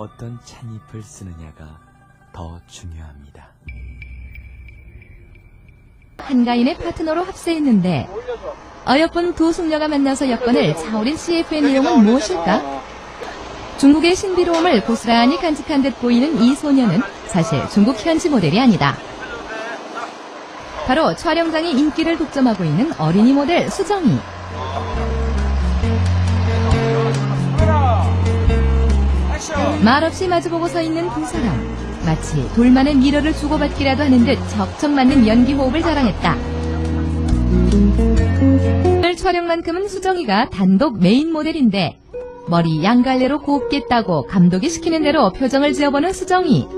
어떤 찬잎을 쓰느냐가 더 중요합니다. 한가인의 파트너로 합세했는데 어여쁜 두 숙녀가 만나서 엮어낼 차오린 CF의 내용은 무엇일까? 중국의 신비로움을 고스란히 간직한 듯 보이는 이 소녀는 사실 중국 현지 모델이 아니다. 바로 촬영장의 인기를 독점하고 있는 어린이 모델 수정이. 말없이 마주보고 서 있는 두 사람. 마치 돌만의 미러를 주고받기라도 하는 듯 척척 맞는 연기 호흡을 자랑했다. 오늘 촬영만큼은 수정이가 단독 메인 모델인데 머리 양갈래로 곱게 따고 감독이 시키는 대로 표정을 지어보는 수정이.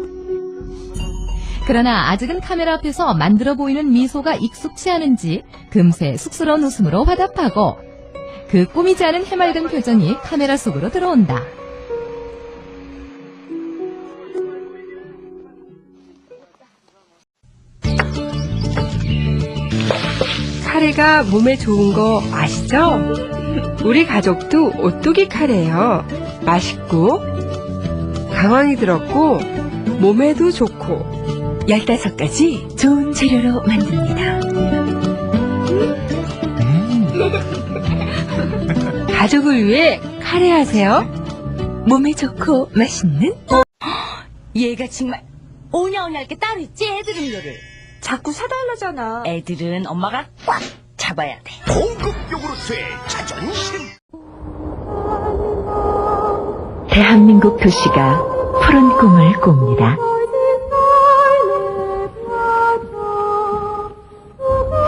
그러나 아직은 카메라 앞에서 만들어 보이는 미소가 익숙치 않은지 금세 쑥스러운 웃음으로 화답하고 그 꾸미지 않은 해맑은 표정이 카메라 속으로 들어온다. 카레가 몸에 좋은 거 아시죠? 우리 가족도 오뚜기 카레예요. 맛있고 강황이 들었고 몸에도 좋고 15가지 좋은 재료로 만듭니다. 가족을 위해 카레 하세요. 몸에 좋고 맛있는 얘가 정말 오냐오냐 할게 따로 있지 애들은 이거를 자꾸 사달라잖아. 애들은 엄마가 꽉 잡아야 돼 고급 요구르트의 자존심 대한민국 도시가 푸른 꿈을 꿉니다.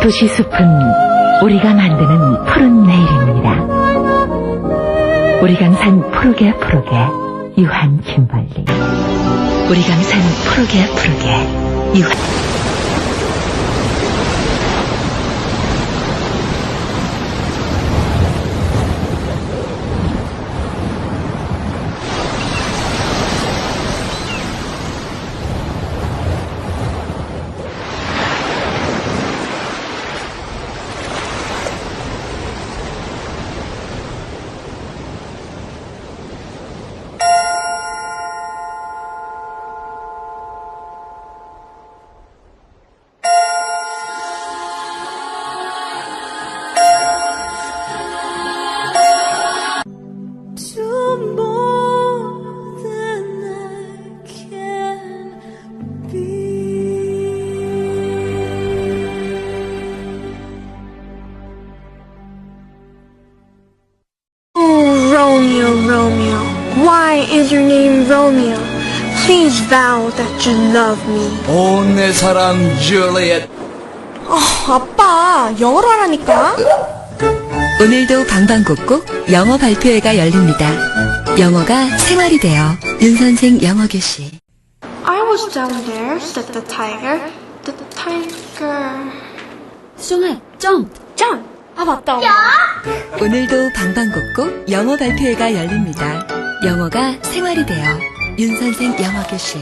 도시 숲은 우리가 만드는 푸른 내일입니다. 우리 강산 푸르게 푸르게 유한 김벌리 우리 강산 푸르게 푸르게 유한 Romeo, Romeo, why is your name Romeo? Please vow that you love me. 온내 사랑 줄리엣 아빠, 영어로 하라니까. 오늘도 방방곡곡 영어 발표회가 열립니다. 영어가 생활이 되어 윤선생 영어 교실. I was down there, said the tiger. The tiger. 수정아 점 짱! 아, 맞다. 오늘도 방방곡곡 영어 발표회가 열립니다. 영어가 생활이 되어 윤선생 영어교실.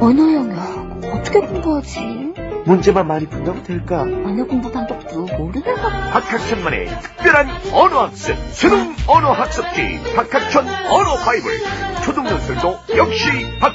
언어 영역 어떻게 공부하지? 문제만 많이 푼다고 될까? 언어 공부 방법도 모르는 거 박학천만의 특별한 언어학습 수능 언어학습지 박학천 언어바이블 초등교실도 역시 박